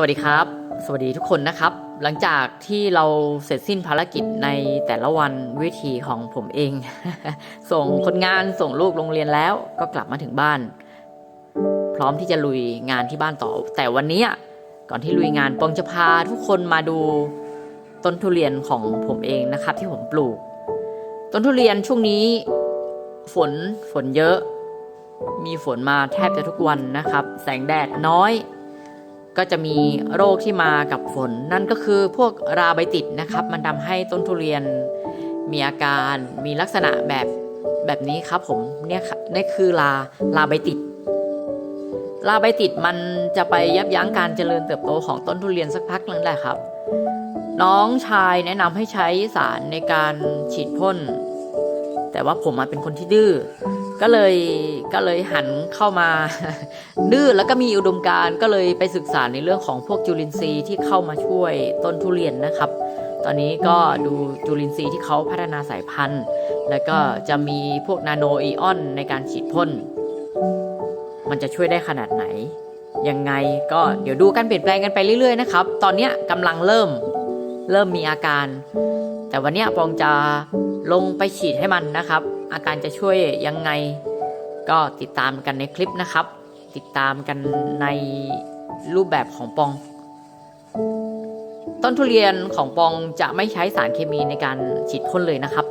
สวัสดีครับ สวัสดีทุกคนนะครับ หลังจากที่เราเสร็จสิ้นภารกิจในแต่ละวันวิธีของผมเอง ส่งคนงานส่งลูกโรงเรียนแล้วก็กลับมาถึงบ้าน พร้อมที่จะลุยงานที่บ้านต่อ แต่วันนี้ก่อนที่ลุยงานปองจะพาทุกคนมาดูต้นทุเรียนของผมเองนะครับ ที่ผมปลูก ต้นทุเรียนช่วงนี้ ฝนฝนเยอะ มีฝนมาแทบจะทุกวันนะครับ แสงแดดน้อย ก็จะมีโรคที่มากับฝน นั่นก็คือพวกราใบติดนะครับ มันทำให้ต้นทุเรียนมีอาการมีลักษณะแบบแบบนี้ครับผมเนี่ยค่ะนี่คือลาลาใบติดลาใบติดมันจะไปยับยั้งการเจริญเติบโตของต้นทุเรียนสักพักนึงแหละครับ น้องชายแนะนำให้ใช้สารในการฉีดพ่น แต่ว่าผมอะเป็นคนที่ดื้อ ก็เลยก็เลยหันเข้ามาดื้อแล้วก็มีอุดมการก็เลยไปศึกษาในเรื่องของพวกจุลินทรีย์ที่เข้ามาช่วยต้นทุเรียนนะครับ ตอนนี้ก็ดูจุลินทรีย์ที่เขาพัฒนาสายพันธุ์ แล้วก็จะมีพวกนาโนอีออนในการฉีดพ่น มันจะช่วยได้ขนาดไหน ยังไงก็เดี๋ยวดูการเปลี่ยนแปลงกันไปเรื่อยๆนะครับ ตอนนี้กำลังเริ่มเริ่มมีอาการ แต่วันนี้ปองจะลงไปฉีดให้มันนะครับ อาการจะช่วยยังไง ก็ติดตามกันในคลิปนะครับ ติดตามกันในรูปแบบของปอง ต้นทุเรียนของปองจะไม่ใช้สารเคมีในการฉีดพ่นเลยนะครับ